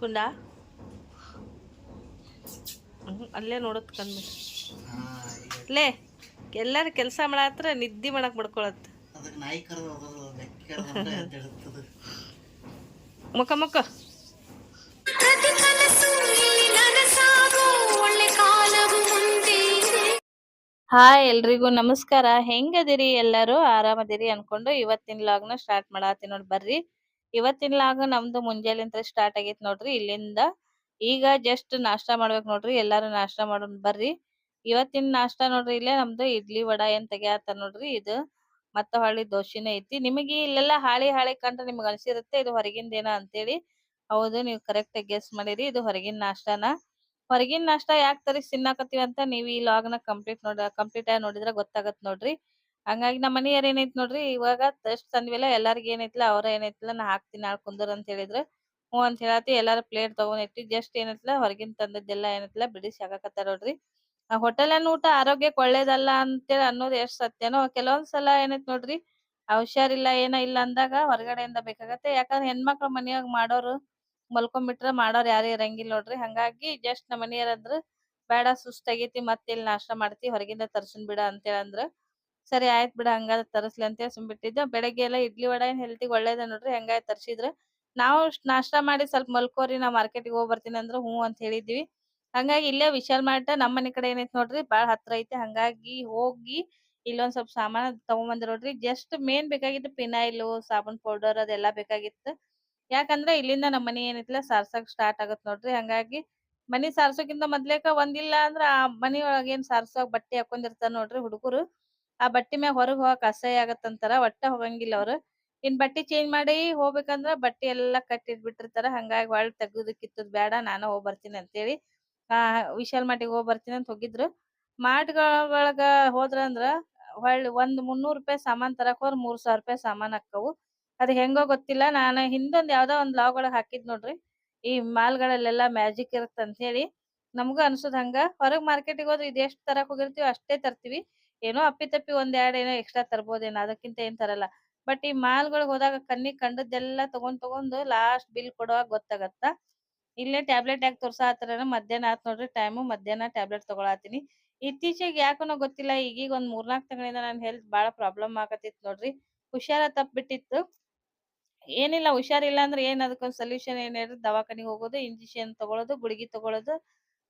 ಕುಂಡ? ಅಲ್ಲೇ ನೋಡತ್ ಕಣ್ಣು. ಲೇ ಎಲ್ಲಾರು ಕೆಲಸ ಮಾಡತ್ರ ನಿದ್ದಿ ಮಾಡಕ್ ಬಡ್ಕೊಳತ್ ಮುಖ ಮುಖ. ಹಾಯ್ ಎಲ್ರಿಗೂ ನಮಸ್ಕಾರ. ಹೆಂಗದಿರಿ ಎಲ್ಲರೂ? ಆರಾಮದಿರಿ ಅನ್ಕೊಂಡು ಇವತ್ತಿನ ಲಾಗ್ನ ಸ್ಟಾರ್ಟ್ ಮಾಡತ್ತೀನಿ ನೋಡಿ. ಬರ್ರಿ. ಇವತ್ತಿನ ಲಾಗ್ ನಮ್ದು ಮುಂಜಾನೆಂತ್ರ ಸ್ಟಾರ್ಟ್ ಆಗೇತ್ ನೋಡ್ರಿ. ಇಲ್ಲಿಂದ ಈಗ ಜಸ್ಟ್ ನಾಷ್ಟಾ ಮಾಡ್ಬೇಕ್ ನೋಡ್ರಿ. ಎಲ್ಲಾರು ನಾಷ್ಟಾ ಮಾಡೋಣ ಬರ್ರಿ. ಇವತ್ತಿನ ನಾಷ್ಟಾ ನೋಡ್ರಿ ಇಲ್ಲೇ ನಮ್ದು ಇಡ್ಲಿ ವಡ ಏನ್ ತೆಗ್ಯಾತಾರ ನೋಡ್ರಿ. ಇದು ಮತ್ತ ಹೊಳ್ಳಿ ದೋಸಿನ ಐತಿ. ನಿಮಗೆ ಇಲ್ಲೆಲ್ಲಾ ಹಾಳಿ ಹಾಳಿ ಕಂಡ್ರೆ ನಿಮ್ಗೆ ಅನ್ಸಿರುತ್ತೆ, ಇದು ಹೊರಗಿಂದೇನ ಅಂತೇಳಿ. ಹೌದು, ನೀವು ಕರೆಕ್ಟ್ ಆಗಿ ಗೆಸ್ ಮಾಡಿರಿ. ಇದು ಹೊರಗಿನ ನಾಷ್ಟಾನ. ಹೊರಗಿನ ನಾಷ್ಟಾ ಯಾಕೆ ತರಿಸಿ ತಿನ್ನಾಕತ್ತೀವಿ ಅಂತ ನೀವು ಈ ಲಾಗ್ನ ಕಂಪ್ಲೀಟ್ ನೋಡ ಕಂಪ್ಲೀಟ್ ಆಗಿ ನೋಡಿದ್ರೆ ಗೊತ್ತಾಗತ್ ನೋಡ್ರಿ. ಹಂಗಾಗಿ ನಮ್ಮ ಮನೆಯವ್ರ ಏನೈತ್ ನೋಡ್ರಿ, ಇವಾಗ ತರ್ಸ್ ತಂದ್ವಿಲ್ಲ, ಎಲ್ಲಾರ್ಗ ಏನೈತಿಲ್ಲ ಅವ್ರ ಏನೈತಿಲ್ಲ ನಾ ಹಾಕ್ತೀನಿ, ನಾಳೆ ಕುಂದರ್ ಅಂತ ಹೇಳಿದ್ರ. ಹ್ಞೂ ಅಂತ ಹೇಳತಿ, ಎಲ್ಲಾರು ಪ್ಲೇಟ್ ತಗೊಂಡ್ ಇಟ್ಟಿ ಜಸ್ಟ್ ಹೊರಗಿಂದ ಹೊರಗಿನ ತಂದದ್ದೆಲ್ಲ ಏನೈತಿಲ್ಲ ಬಿಡಿಸಿ ಹಾಕಾಕತ್ತಾರ ನೋಡ್ರಿ. ಆ ಹೋಟೆಲ್ ಊಟ ಆರೋಗ್ಯಕ್ಕೆ ಒಳ್ಳೇದಲ್ಲ ಅಂತೇಳಿ ಅನ್ನೋದು ಎಷ್ಟ್ ಸತ್ಯನೋ, ಕೆಲವೊಂದ್ ಸಲ ಏನೈತ್ ನೋಡ್ರಿ ಆ ಹುಷಾರಿಲ್ಲ, ಏನ ಇಲ್ಲ ಅಂದಾಗ ಹೊರಗಡೆಯಿಂದ ಬೇಕಾಗತ್ತೆ. ಯಾಕಂದ್ರೆ ಹೆಣ್ಮಕ್ಳು ಮನೆಯಾಗ ಮಾಡೋರು ಮಲ್ಕೊಂಡ್ಬಿಟ್ರ ಮಾಡೋರ್ ಯಾರು ಇರಂಗಿಲ್ಲ ನೋಡ್ರಿ. ಹಂಗಾಗಿ ಜಸ್ಟ್ ನಮ್ಮ ಮನೆಯವ್ರ ಅಂದ್ರ, ಬೇಡ ಸುಸ್ತಾಗೈತಿ ಮತ್ತೆ ಇಲ್ಲಿ ನಾಷ್ಟಾ ಮಾಡ್ತಿ, ಹೊರಗಿಂದ ತರ್ಸನ್ ಬಿಡ ಅಂತೇಳಿ ಅಂದ್ರ ಸರಿ ಆಯ್ತ್ ಬಿಡ ಅಂತ ಹೇಳಿ ಸುಮ್ ಸುಮ್ಬಿಟ್ಟಿದ್ದೆ ಬೆಳಗ್ಗೆ ಎಲ್ಲ ಇಡ್ಲಿ ವಡ ಏನ್ ಹೆಲ್ತಿಗೆ ಒಳ್ಳೇದ ನೋಡ್ರಿ, ಹಂಗಾಗಿ ತರ್ಸಿದ್ರ ನಾವು ನಾಷ್ಟಾ ಮಾಡಿ ಸ್ವಲ್ಪ ಮಲ್ಕೋರಿ, ನಾ ಮಾರ್ಕೆಟ್ಗೆ ಹೋಗಿ ಬರ್ತೀನಿ ಅಂದ್ರ ಹ್ಞೂ ಅಂತ ಹೇಳಿದ್ವಿ ಹಂಗಾಗಿ ಇಲ್ಲೇ ವಿಶಾಲ್ ಮಾರ್ಟ್ ನಮ್ಮ ಮನೆ ಕಡೆ ಏನೈತಿ ನೋಡ್ರಿ, ಬಾಳ ಹತ್ರ ಐತಿ. ಹಂಗಾಗಿ ಹೋಗಿ ಇಲ್ಲೊಂದ್ ಸ್ವಲ್ಪ ಸಾಮಾನ ತಗೊಂಬಂದ್ರ ನೋಡ್ರಿ. ಜಸ್ಟ್ ಮೇನ್ ಬೇಕಾಗಿತ್ತು ಫಿನಾಯ್ಲ್ ಸಾಬೂನ್ ಪೌಡರ್ ಅದೆಲ್ಲಾ ಬೇಕಾಗಿತ್ತು. ಯಾಕಂದ್ರೆ ಇಲ್ಲಿಂದ ನಮ್ ಮನಿ ಏನೈತಿಲ್ಲ, ಸಾರ್ಸಕ್ ಸ್ಟಾರ್ಟ್ ಆಗತ್ ನೋಡ್ರಿ. ಹಂಗಾಗಿ ಮನಿ ಸಾರ್ಸೋಕ್ಕಿಂತ ಮೊದ್ಲೇಕ ಒಂದಿಲ್ಲ ಅಂದ್ರ ಆ ಮನಿ ಏನ್ ಸಾರ್ಸೋಕ್ ಬಟ್ಟೆ ಹಾಕೊಂಡಿರ್ತಾರ ನೋಡ್ರಿ ಹುಡುಗರು. ಆ ಬಟ್ಟಿ ಮ್ಯಾಗ ಹೊರಗ್ ಹೋಗಕ್ ಅಸಹ್ಯ ಆಗತ್ತಂತಾರ, ಒಟ್ಟ ಹೋಗಂಗಿಲ್ಲ ಅವ್ರು. ಇನ್ ಬಟ್ಟಿ ಚೇಂಜ್ ಮಾಡಿ ಹೋಗ್ಬೇಕಂದ್ರ ಬಟ್ಟಿ ಎಲ್ಲಾ ಕಟ್ಟಿ ಇಟ್ಬಿಟ್ಟಿರ್ತಾರ ಹಂಗಾಗಿ ಒಳ್ ತೆಗ್ದು ಕಿತ್ತದ್ ಬೇಡ ನಾನು ಹೋಗ್ ಬರ್ತೀನಿ ಅಂತೇಳಿ. ಆ, ವಿಶಾಲ್ ಮಾಟಿಗೆ ಹೋಗ್ ಬರ್ತೀನಿ ಅಂತ ಹೋಗಿದ್ರು. ಮಾರ್ಟ್ ಒಳಗ ಹೋದ್ರ ಅಂದ್ರ ಹೊಳ್ಳಿ ಒಂದ್ ಮುನ್ನೂರ್ ರೂಪಾಯಿ ಸಾಮಾನ್ ತರಕ್ ಹೋದ್ರ ಮೂರ್ ಸಾವಿರ ರೂಪಾಯಿ ಸಾಮಾನ್ ಹಾಕವು ಅದ್ ಹೆಂಗೋ ಗೊತ್ತಿಲ್ಲ, ನಾನ್ ಹಿಂದೊಂದ್ ಯಾವ್ದೋ ಒಂದ್ ಲಾಗ್ ಒಳಗ್ ಹಾಕಿದ್ ನೋಡ್ರಿ. ಈ ಮಾಲ್ಗಳಲ್ಲೆಲ್ಲ ಮ್ಯಾಜಿಕ್ ಇರತ್ತ ಅಂತ ಹೇಳಿ ನಮಗೂ ಅನ್ಸುದ್ ಹಂಗ. ಹೊರಗ್ ಮಾರ್ಕೆಟಿಗೆ ಹೋದ್ರೆ ಇದ್ ಎಷ್ಟ್ ತರಕ್ ಹೋಗಿರ್ತೀವಿ ಅಷ್ಟೇ ತರ್ತಿವಿ. ಏನೋ ಅಪ್ಪಿ ತಪ್ಪಿ ಒಂದ್ ಎರಡ್ ಏನೋ ಎಕ್ಸ್ಟ್ರಾ ತರ್ಬೋದೇನೋ ಅದಕ್ಕಿಂತ ಏನ್ ತರಲ್ಲ. ಬಟ್ ಈ ಮಾಲ್ ಗಳಿಗೆ ಹೋದಾಗ ಕಣ್ಣಿಗ್ ಕಂಡದ್ದೆಲ್ಲ ತಗೊಂಡ್ ತಗೊಂಡು ಲಾಸ್ಟ್ ಬಿಲ್ ಕೊಡುವಾಗ ಗೊತ್ತಾಗತ್ತ? ಇಲ್ಲೇ ಟ್ಯಾಬ್ಲೆಟ್ ಯಾಕೆ ತೋರ್ಸಾತಾರ ಮಧ್ಯಾಹ್ನ ಆತ್ ನೋಡ್ರಿ ಟೈಮು ಮಧ್ಯಾಹ್ನ ಟ್ಯಾಬ್ಲೆಟ್ ತಗೊಳತೀನಿ. ಇತ್ತೀಚೆಗೆ ಯಾಕನೋ ಗೊತ್ತಿಲ್ಲ, ಈಗೀಗ ಒಂದ್ ಮೂರ್ನಾಲ್ಕು ತಿಂಗಳಿಂದ ನನ್ ಹೆಲ್ತ್ ಬಾಳ ಪ್ರಾಬ್ಲಮ್ ಆಗತಿತ್ ನೋಡ್ರಿ. ಹುಷಾರ ತಪ್ಪಿಟ್ಟಿತ್ತು ಏನಿಲ್ಲ ಹುಷಾರಿಲ್ಲ ಅಂದ್ರೆ ಏನ್ ಅದಕ್ಕೊಂದ್ ಸೊಲ್ಯೂಷನ್ ಏನ್ ಹೇಳ್ರಿ ದವಾಖಾನಿಗ್ ಹೋಗೋದು ಇಂಜೆಕ್ಷನ್ ತಗೊಳ್ಳೋದು ಗುಳಿಗೆ ತಗೊಳ್ಳೋದು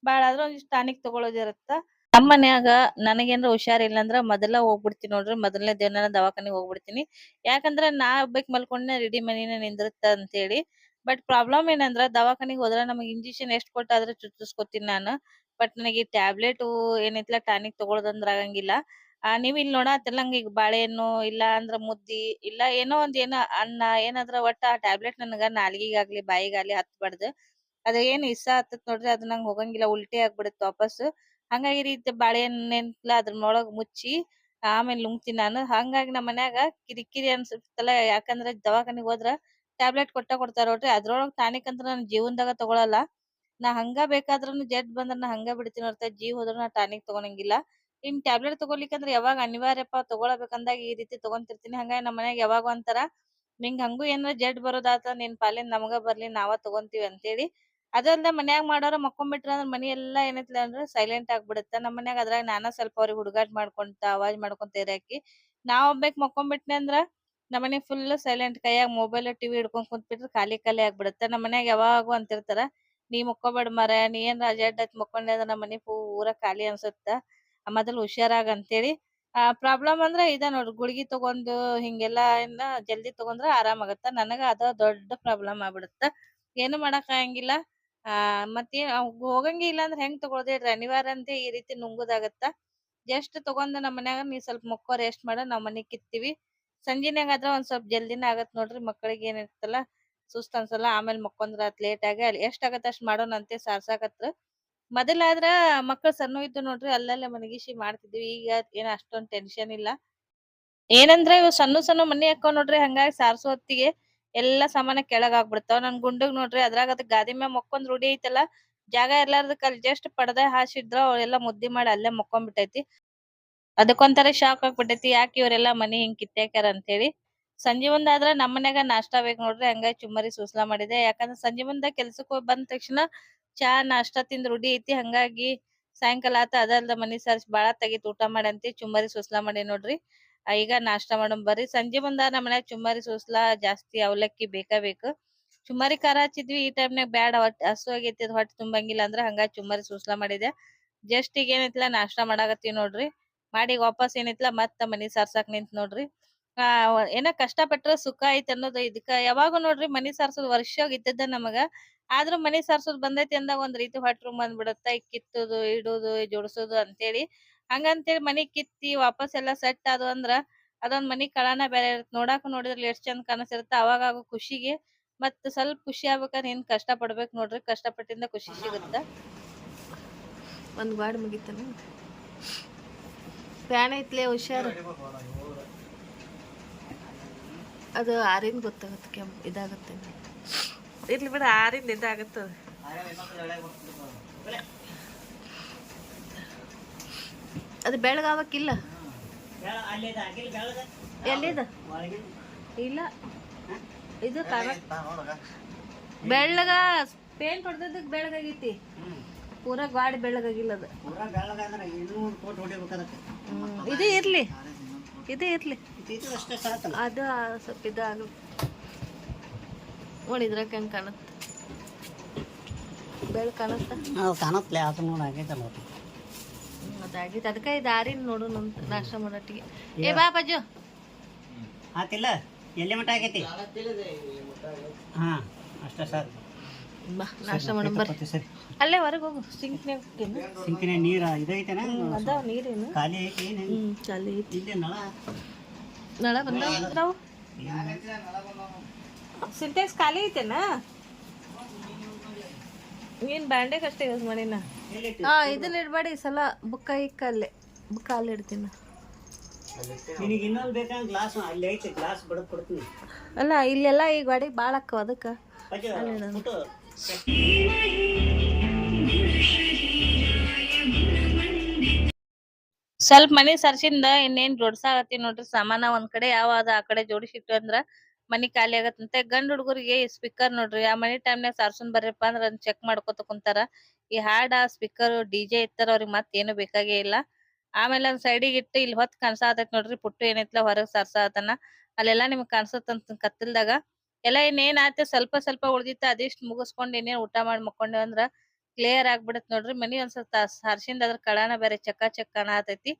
ಬಹಳ ಆದ್ರೆ ಒಂದಿಷ್ಟು ಟಾನಿಕ್ ತಗೊಳೋದಿರತ್ತ? ನಮ್ ಮನ್ಯಾಗ ನನಗೇನ್ರ ಹುಷಾರಿಲ್ಲ ಅಂದ್ರ ಮೊದಲ ಹೋಗ್ಬಿಡ್ತೀನಿ ನೋಡ್ರಿ, ಮೊದಲನೇ ದಿನ ದವಾಖಾನಿಗ್ ಹೋಗ್ಬಿಡ್ತೀನಿ. ಯಾಕಂದ್ರ ನಾ ಒಬ್ಬಾಕಿ ಮಲ್ಕೊಂಡ್ನ ರೆಡಿ ಮನಿನ ನಿಂದಿರುತ್ತ ಅಂತೇಳಿ. ಬಟ್ ಪ್ರಾಬ್ಲಮ್ ಏನಂದ್ರ ದವಾಖಾನಿಗ್ ಹೋದ್ರ ನಮಗ್ ಇಂಜೆಕ್ಷನ್ ಎಷ್ಟ್ ಕೊಟ್ಟಾದ್ರೂ ಚುಚ್ಚಿಸ್ಕೊತೀನಿ ನಾನು. ಬಟ್ ನನಗೆ ಈ ಟ್ಯಾಬ್ಲೆಟ್ ಏನೈತಿಲ್ಲ ಟಾನಿಕ್ ತಗೊಳದಂದ್ರ ಆಗಂಗಿಲ್ಲ. ಆ, ನೀವ್ ಇಲ್ಲಿ ನೋಡತ್ತಿಲ್ಲ ಈಗ ಬಾಳೆಹಣ್ಣು ಇಲ್ಲ ಅಂದ್ರ ಮುದ್ದಿ ಇಲ್ಲ ಏನೋ ಒಂದ್ ಏನೋ ಅನ್ನ ಏನಾದ್ರ ಒಟ್ಟ ಆ ಟ್ಯಾಬ್ಲೆಟ್ ನನಗ ನಾಲ್ಗಿಗಾಗ್ಲಿ ಬಾಯಿಗಾಗ್ಲಿ ಹತ್ಬಾರ್ದು. ಅದ ಏನ್ ಇಸ ಹತ್ತತ್ ನೋಡ್ರಿ, ಅದು ನಂಗ್ ಹೋಗಂಗಿಲ್ಲ, ಉಲ್ಟಿ ಆಗ್ಬಿಡುತ್ತೆ ವಾಪಸ್ ಹಂಗಾಗಿ ರೀತಿ ಬಾಳೆಹಣ್ಣೆಂತ್ಲ ಅದ್ರೊಳಗ್ ಮುಚ್ಚಿ, ಆಮೇಲೆ ನುಂಗ್ತೀನಿ ನಾನು. ಹಂಗಾಗಿ ನಮ್ಮ ಮನ್ಯಾಗ ಕಿರಿಕಿರಿ ಅನ್ಸುತ್ತಲ್ಲ, ಯಾಕಂದ್ರ ದವಾಖಾನಿಗ್ ಹೋದ್ರ ಟ್ಯಾಬ್ಲೆಟ್ ಕೊಟ್ಟ ಕೊಡ್ತಾರ ನೋಡ್ರಿ. ಅದ್ರೊಳಗ್ ಟಾನಿಕ್ ಅಂತ ನಾನ್ ಜೀವನ್ದಾಗ ತಗೊಳಲ್ಲ. ನಾ ಹಂಗ ಬೇಕಾದ್ರೂನು ಜಡ್ ಬಂದ್ರ ನಾ ಹಂಗ ಬಿಡ್ತೀನಿ ಹೊರತ ಜೀವ ಹೋದ್ರ ನಾ ಟಾನಿಕ್ ತಗೊಳಂಗಿಲ್ಲ ಇನ್ ಟ್ಯಾಬ್ಲೆಟ್ ತಗೊಲಿಕ್ಕಂದ್ರ ಯಾವಾಗ ಅನಿವಾರ್ಯಪ್ಪ ತಗೊಳಬೇಕಂದಾಗ ಈ ರೀತಿ ತಗೊಂತಿರ್ತೀನಿ. ಹಂಗಾಗಿ ನಮ್ಮ ಮನ್ಯಾಗ ಯಾವಾಗ ಒಂತರ ನಿಂಗ್ ಹಂಗೂ ಏನಾರ ಜಡ್ ಬರೋದಾತ, ನಿನ್ ಪಾಲಿಂದ ನಮಗ ಬರ್ಲಿ, ನಾವ ತಗೊಂತೀವಿ ಅಂತೇಳಿ ಅದಲ್ದ ಮನ್ಯಾಗ ಮಾಡೋರ ಮಕ್ಕೊಂಬಿಟ್ರ ಅಂದ್ರ ಮನಿ ಎಲ್ಲಾ ಏನೈತ್ಲ ಅಂದ್ರ ಸೈಲೆಂಟ್ ಆಗ್ಬಿಡತ್ತ. ನಮ್ ಮನ್ಯಾಗ ಅದ್ರಾಗ ನಾನ ಸ್ವಲ್ಪ ಅವ್ರಿಗೆ ಹುಡುಗಾಟ ಮಾಡ್ಕೊಂತ, ಅವಾಜ್ ಮಾಡ್ಕೊಂತ ಇರಾಕಿ ನಾ ಒಬ್ಬಾಕಿ ಮಕ್ಕೊಂಬಿಟ್ನಿ ಅಂದ್ರ ನಮ್ ಮನಿ ಫುಲ್ ಸೈಲೆಂಟ್ ಕೈಯಾಗ ಮೊಬೈಲ್ ಟಿವಿ ಹಿಡ್ಕೊಂಡ್ ಕುಂತ್ಬಿಟ್ರ ಖಾಲಿ ಖಾಲಿ ಆಗ್ಬಿಡುತ್ತ. ನಮ್ ಮನ್ಯಾಗ ಯಾವಾಗೂ ಅಂತಿರ್ತಾರ, ನೀ ಮಕ್ಕೋಬೇಡ ಮರ ನೀ ಏನ್ ಹತ್ತಿ ಮಕ್ಕೊಂಡೆ ಅಂದ್ರ ನಮ್ ಮನಿ ಪೂರಾ ಖಾಲಿ ಅನ್ಸುತ್ತ. ಮೊದಲ್ ಹುಷಾರಾಗ ಅಂತೇಳಿ ಆ ಪ್ರಾಬ್ಲಮ್ ಅಂದ್ರ ಇದ ನೋಡ್ರಿ, ಗುಳಿಗಿ ತಗೊಂಡು ಹಿಂಗೆಲ್ಲಾ ಏನ ಜಲ್ದಿ ತಗೊಂಡ್ರ ಆರಾಮ್ ಆಗತ್ತ ನನಗ ಅದ ದೊಡ್ಡ ಪ್ರಾಬ್ಲಮ್ ಆಗ್ಬಿಡುತ್ತ. ಏನು ಮಾಡಕ್ ಆಗಂಗಿಲ್ಲ. ಆ ಮತ್ತೇನ್ ಹೋಗಂಗೆ ಇಲ್ಲ ಅಂದ್ರ ಹೆಂಗ್ ತಗೊಳೋದ್? ಅನಿವಾರ್ಯ ಅಂತ ಈ ರೀತಿ ನುಂಗುದಾಗತ್ತ? ಜಸ್ಟ್ ತಗೊಂಡ್ ನಮ್ಮ ಮನ್ಯಾಗ ನೀ ಸ್ವಲ್ಪ ಮಕ್ಕೋ ರೆಸ್ಟ್ ಮಾಡ, ನಾವ್ ಮನಿ ಕಿತ್ತೀವಿ. ಸಂಜಿನ್ಯಾಗ ಆದ್ರ ಒಂದ್ ಸ್ವಲ್ಪ ಜಲ್ದಿನ ಆಗತ್ ನೋಡ್ರಿ, ಮಕ್ಕಳಿಗೆ ಏನಿರ್ತಲ್ಲ ಸುಸ್ತ್ ಅನ್ಸಲ್ಲ, ಆಮೇಲೆ ಮಕ್ಕೊಂದ್ರ ಅತ್ ಲೇಟ್ ಆಗಿ ಅಲ್ಲಿ ಎಷ್ಟ್ ಆಗತ್ತ ಅಷ್ಟ್ ಮಾಡೋಣ ಅಂತೆ ಸಾರ್ಸಾಕತ್ರ. ಮೊದಲಾದ್ರ ಮಕ್ಕಳು ಸಣ್ಣ ಇದ್ದು ನೋಡ್ರಿ ಅಲ್ಲಲ್ಲೇ ಮನಗಿಸಿ ಮಾಡ್ತಿದ್ವಿ, ಈಗ ಏನ್ ಅಷ್ಟೊಂದು ಟೆನ್ಷನ್ ಇಲ್ಲ. ಏನಂದ್ರೆ ಇವ್ ಸಣ್ಣ ಸಣ್ಣ ಮನಿ ಹಾಕೋ ನೋಡ್ರಿ ಹಂಗಾಗಿ ಸಾರ್ಸೋ ಹೊತ್ತಿಗೆ ಎಲ್ಲಾ ಸಾಮಾನ ಕೆಳಗ್ ಆಗ್ಬಿಡ್ತಾವ. ನನ್ ಗುಂಡಗ್ ನೋಡ್ರಿ, ಅದ್ರಾಗ ಅದ್ ಗಾದಿ ಮ್ಯಾಗ ಮಕ್ಕೊಂದ್ ರೂಢಿ ಐತಲ್ಲ, ಜಾಗ ಇರ್ಲಾರ್ದಕ್ ಅಲ್ಲಿ ಜಸ್ಟ್ ಪಡದೆ ಹಾಸಿದ್ರ ಅವ್ರೆಲ್ಲ ಮುದ್ದಿ ಮಾಡಿ ಅಲ್ಲೇ ಮಕ್ಕೊಂಡ್ಬಿಟ್ಟೈತಿ ಅದಕ್ಕೊಂತರ ಶಾಕ್ ಆಗ್ಬಿಟ್ಟೈತಿ, ಯಾಕೆ ಇವ್ರೆಲ್ಲಾ ಮನಿ ಹಿಂಗ್ ಕಿತ್ತಾಕ್ಯಾರ ಅಂತೇಳಿ ಸಂಜೆ ಮುಂದಾದ್ರ ನಮ್ ಮನ್ಯಾಗ ನಾಷ್ಟಾ ಬೇಕ್ ನೋಡ್ರಿ, ಹಂಗಾಗಿ ಚುಮ್ಮರಿ ಸುಸ್ಲಾ ಮಾಡಿದೆ. ಯಾಕಂದ್ರ ಸಂಜೆ ಮುಂದ ಕೆಲ್ಸಕ್ ಹೋಗಿ ಬಂದ ತಕ್ಷಣ ಚಾ, ನಾಷ್ಟಾ ತಿಂದ್ ರೂಢಿ ಐತಿ, ಹಂಗಾಗಿ ಸಾಯಂಕಾಲ ಆತ ಅದಲ್ದ ಮನಿ ಸರ್ಸ್ ಬಾಳ ತೆಗಿತ್ ಊಟ ಮಾಡಿ ಅಂತಿ, ಚುಮ್ಮರಿ ಸುಸ್ಲಾ ಮಾಡಿ ನೋಡ್ರಿ. ಈಗ ನಾಷ್ಟಾ ಮಾಡೋಣ ಬರ್ರಿ. ಸಂಜೆ ಮುಂದ ನಮ್ ಮನ್ಯಾಗ ಚುಮ್ಮರಿ ಸೂಸ್ಲಾ, ಜಾಸ್ತಿ ಅವಲಕ್ಕಿ ಬೇಕ ಬೇಕು. ಚುಮ್ಮರಿ ಖಾರ ಹಚ್ಚಿದ್ವಿ, ಈ ಟೈಮ್ನಾಗ ಬ್ಯಾಡ ಹೊಟ್ಟೆ ಹಸು ಆಗೈತಿ ಹೊಟ್ಟಿ ತುಂಬಂಗಿಲ್ಲ ಅಂದ್ರ ಹಂಗ ಚುಮ್ಮರಿ ಸೂಸ್ಲಾ ಮಾಡಿದೆ. ಜಸ್ಟ್ ಈಗ ಏನೈತಿಲ್ಲ ನಾಷ್ಟಾ ಮಾಡಾಕತ್ತೀವಿ ನೋಡ್ರಿ. ಮಾಡಿ ಈಗ ವಾಪಸ್ ಏನೈತಿಲ್ಲ ಮತ್ತ ಮನಿ ಸಾರ್ಸಾಕ್ ನಿಂತ್ ನೋಡ್ರಿ. ಆ, ಏನ ಕಷ್ಟ ಪಟ್ರ ಸುಖ ಐತಿ ಅನ್ನೋದು ಇದಕ್ಕ ಯಾವಾಗೂ ನೋಡ್ರಿ ಮನಿ ಸಾರ್ಸೋದ್ ವರ್ಷ ಇದ್ದದ್ದ ನಮಗ. ಆದ್ರೂ ಮನಿ ಸಾರ್ಸೋದ್ ಬಂದೈತಿ ಅಂದಾಗ ಒಂದ್ ರೀತಿ ಹೊಟ್ಟೆ ರೂಮ್ ಬಂದ್ಬಿಡತ್ತ. ಈ ಕಿತ್ತುದು, ಇಡುದು ಜೋಡ್ಸೋದು ಅಂತೇಳಿ ಹಂಗಂತೇಳಿ ಮನಿ ಕಿತ್ತಿ ವಾಪಸ್ ಎಲ್ಲಾ ಸೆಟ್ ಆದು ಅಂದ್ರ ಅದೊಂದ್ ಮನಿ ಕಳನ ಬೇರೆ ಇರತ್. ನೋಡಾಕ ನೋಡಿದ್ರ ಎಷ್ಟ್ ಚಂದ ಕಾಣಸಿರತ್ತ. ಅವಾಗ ಆಗೋ ಖುಷಿಗೆ ಮತ್ತ್ ಸ್ವಲ್ಪ ಖುಷಿ ಆಗ್ಬೇಕಂದ್ರ ಏನ್ ಕಷ್ಟ ಪಡ್ಬೇಕ್ ನೋಡ್ರಿ. ಕಷ್ಟ ಪಟ್ಟಿಂದ ಖುಷಿ ಸಿಗುತ್ತ? ಒಂದ್ ಗಾಡಿ ಮುಗಿತಾನ? ಫ್ಯಾನ್ ಐತ್ಲೇ ಹುಷಾರು. ಅದು ಆರಿಂದ ಗೊತ್ತಾಗತ್ತೆ ಕೆಂಪ್ ಇದಾಗತ್ತೆ. ಇರ್ಲಿ ಬಿಡ, ಆರಿಂದ ಇದಾಗತ್ತದ. ಅದು ಬೆಳಗಾವಕ್ಕಿಲ್ಲ. ಎಲ್ಲಿದ? ಇಲ್ಲ. ಇದು ಬೆಳ್ಳಗ ಪೇಂಟ್ ಹೊಡೆದಕ್ ಬೆಳಗಾಗೈತಿ. ಪೂರ ಗಾಡಿ ಬೆಳಗಾಗಿಲ್ಲ ಅದು. ಇದು ಇರ್ಲಿ. ಇದು ಇರ್ಲಿ. ಅದು ಸ್ವಲ್ಪ ಇದಾಗ ನೋಡಿದ್ರಕ್ಕೆ ಹೆಂಗೆ ಕಾಣುತ್ತೆ. ಬೆಳಕು ಕಾಣುತ್ತ? ಕಾಣುತ್ತೆ ಅದು ನೋಡಿ ಹಾಗೆ ಅದು. ಅದಾಗಿತ್ತು ಅದಕ್ಕೆ ದಾರಿ ಆರಿನ ನೋಡು ಅಂತ ನಾಷ್ಟ ಮಾಡೋಟ್ಟಿಗೆ ಏ ಬಾ ಬಜ್ಜು ಆತಿಲ್ಲ? ಎಲ್ಲಿ ಮಟ್ಟ ಆಗೈತಿ? ಹಾ ಅಷ್ಟೇ ಸಾಕು. ಬಾ ನಾಷ್ಟ ಮಾಡೋಣ ಬರ್ರಿ ಮತ್ತೆ ಸರಿ. ಅಲ್ಲೇ ಹೊರಗೆ ಹೋಗು ಸಿಂಕ್ನ್ಯಾಗ ಸಿಂಕಿನ ನೀರ ಇದೈತೆನ ಅದಾವ ನೀರೇನು? ಖಾಲಿ ಐತಿ ಹ್ಞೂ ಐತಿ. ಇಲ್ಲಿ ನಳ? ನಳ ಬಂದಾವ? ಅದಾವು ಸಿಂಟೆಕ್ಸ್ ಖಾಲಿ ಐತೆನಾ? ಏನು ಬ್ಯಾಂಡೇಜ್ ಅಷ್ಟೇ ಯೂಸ್ ಮಾಡಿನ? ಹಾ ಇದನ್ನ ಇಡಬೇಡಿ ಸಲ ಬುಕ್ಕ ಇಕ್ಕ ಅಲ್ಲೇ ಬುಕ್ಕ ಅಲ್ಲಿ ಇಡ್ತೀನಿ ನಿನಗೆ ಇನ್ನೊಂದು ಬೇಕಂದ್ರೆ ಗ್ಲಾಸ್ ಅಲ್ಲಿ ಐತಿ ಗ್ಲಾಸ್ ಬಡದ್ ಕೊಡ್ತೀನಿ. ಅಲ್ಲ ಇಲ್ಲೆಲ್ಲ ಈಗ ಗಾಡಿ ಭಾಳ ಅಕ್ಕವ ಅದಕ್ಕೆ. ಸ್ವಲ್ಪ ಮನಿ ಸರ್ಸಿಂದ ಇನ್ನೇನ್ ಜೋಡ್ಸಾಕತ್ತೀನಿ ನೋಡ್ರಿ ಸಾಮಾನ ಒಂದ್ ಕಡೆ ಯಾವ ಅದ ಆ ಕಡೆ ಜೋಡಿಸಿಟ್ಟು ಅಂದ್ರ ಮನಿ ಖಾಲಿ ಆಗತ್ತಂತೆ. ಗಂಡ್ ಹುಡುಗರಿಗೆ ಸ್ಪೀಕರ್ ನೋಡ್ರಿ ಆ ಮನಿ ಟೈಮ್ನಾಗ ಸಾರ್ಸುನ್ ಬರ್ರಿಪ್ಪ ಅಂದ್ರ ಚೆಕ್ ಮಾಡ್ಕೊತ ಕುಂತಾರ. ಈ ಹಾಡ, ಸ್ಪೀಕರ್ ಡಿಜೆ ಇತ್ತಾರ ಅವ್ರಿಗೆ ಮತ್ತೆ ಏನು ಬೇಕಾಗೇ ಇಲ್ಲ. ಆಮೇಲೆ ಒಂದ್ ಸೈಡಿಗೆ ಇಟ್ಟು ಇಲ್ಲಿ ಹೊತ್ ಕಾಣ್ಸಾತೈತ್ ನೋಡ್ರಿ, ಪುಟ್ಟು ಏನೈತ್ಲ ಹೊರಗ್ ಸರ್ಸಾತನ ಅಲ್ಲೆಲ್ಲಾ ನಿಮ್ಗ್ ಕಾಣ್ಸತ್ತಂತ ಕತ್ತಲ್ದಾಗ ಎಲ್ಲಾ ಇನ್ನೇನ್ ಆಯ್ತು ಸ್ವಲ್ಪ ಸ್ವಲ್ಪ ಉಳ್ದಿತ್ತ, ಅದಿಷ್ಟ್ ಮುಗಿಸ್ಕೊಂಡ್ ಇನ್ನೇನ್ ಊಟ ಮಾಡಿ ಮಕ್ಕೊಂಡೇವ್ ಅಂದ್ರ ಕ್ಲಿಯರ್ ಆಗ್ಬಿಡತ್ ನೋಡ್ರಿ. ಮನಿ ಒಂದ್ ಸ್ವಲ್ಪ ಹರ್ಸಿಂದ ಅದ್ರ ಕಳಾನ ಬೇರೆ ಚಕ್ಕ ಚಕ್ಕ ಆತೈತಿ.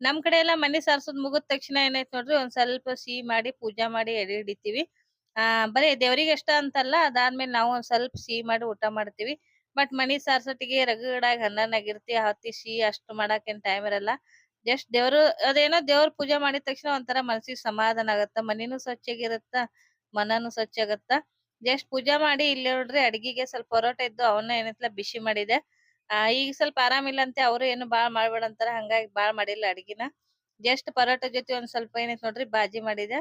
ನಮ್ ಕಡೆ ಎಲ್ಲಾ ಮನಿ ಸರ್ಸದ್ ಮುಗಿದ ತಕ್ಷಣ ಏನೈತ್ ನೋಡ್ರಿ, ಒಂದ್ ಸ್ವಲ್ಪ ಸಿಹಿ ಮಾಡಿ, ಪೂಜಾ ಮಾಡಿ ಎಡೆ ಹಿಡಿತೀವಿ. ಆ, ಬರೀ ದೇವ್ರಿಗೆ ಅಷ್ಟ ಅಂತಲ್ಲ, ಅದಾದ್ಮೇಲೆ ನಾವು ಒಂದ್ ಸ್ವಲ್ಪ ಸಿಹಿ ಮಾಡಿ ಊಟ ಮಾಡ್ತೀವಿ. ಬಟ್ ಮನಿ ಸಾರ್ಸೋಟಿಗೆ ರಗಡಾಗಿ ಹನ್ನನಾಗಿರ್ತಿ ಹತ್ತಿ ಸಿಹಿ ಅಷ್ಟು ಮಾಡಾಕ್ ಏನ್ ಟೈಮ್ ಇರಲ್ಲ. ಜಸ್ಟ್ ದೇವ್ರು, ಅದೇನೋ ದೇವ್ರ ಪೂಜೆ ಮಾಡಿದ ತಕ್ಷಣ ಒಂಥರ ಮನ್ಸಿಗೆ ಸಮಾಧಾನ ಆಗತ್ತ? ಮನಿನೂ ಸ್ವಚ್ಛಾಗಿರತ್ತ, ಮನನು ಸ್ವಚ್ಛ ಆಗತ್ತ ಜಸ್ಟ್ ಪೂಜೆ ಮಾಡಿ ಇಲ್ಲಿ ನೋಡ್ರಿ ಅಡ್ಗಿಗೆ ಸ್ವಲ್ಪ ಪರೋಟ ಇದ್ದು ಅವನ್ನ ಏನತ್ಲ ಬಿಸಿ ಮಾಡಿದೆ. ಆ, ಈಗ ಸ್ವಲ್ಪ ಆರಾಮಿಲ್ಲಂತೆ, ಅವ್ರು ಏನು ಬಾಳ್ ಮಾಡ್ಬೇಡ ಅಂತಾರ ಹಂಗಾಗಿ ಬಾಳ್ ಮಾಡಿಲ್ಲ ಅಡ್ಗಿನ. ಜಸ್ಟ್ ಪರೋಟ ಜೊತೆ ಒಂದ್ ಸ್ವಲ್ಪ ಏನೈತ್ ನೋಡ್ರಿ, ಬಾಜಿ ಮಾಡಿದೆ.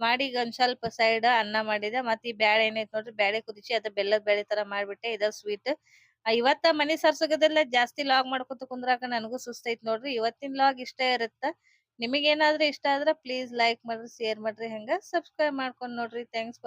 ಮಾಡಿ ಈಗ ಒಂದ್ ಸ್ವಲ್ಪ ಸೈಡ್ ಅನ್ನ ಮಾಡಿದೆ. ಮತ್ತ್ ಈ ಬ್ಯಾಳೆ ಏನೈತ್ ನೋಡ್ರಿ, ಬ್ಯಾಳೆ ಕುದಿಸಿ ಅದ ಬೆಲ್ಲದ ಬ್ಯಾಳೆ ತರ ಮಾಡ್ಬಿಟ್ಟೆ. ಇದ ಸ್ವೀಟ್ ಇವತ್ತ ಮನಿ ಸರ್ಸೋಗದೆಲ್ಲ ಜಾಸ್ತಿ ಲಾಗ್ ಮಾಡ್ಕೊತ ಕುಂದ್ರಾಕ ನನಗೂ ಸುಸ್ತೈತ್ ನೋಡ್ರಿ. ಇವತ್ತಿನ ಲಾಗ್ ಇಷ್ಟ ಇರುತ್ತ. ನಿಮಗೇನಾದ್ರೂ ಇಷ್ಟ ಆದ್ರ ಪ್ಲೀಸ್ ಲೈಕ್ ಮಾಡ್ರಿ ಶೇರ್ ಮಾಡ್ರಿ. ಹಂಗ ಸಬ್ಸ್ಕ್ರೈಬ್ ಮಾಡ್ಕೊಂಡ್ ನೋಡ್ರಿ. Thanks for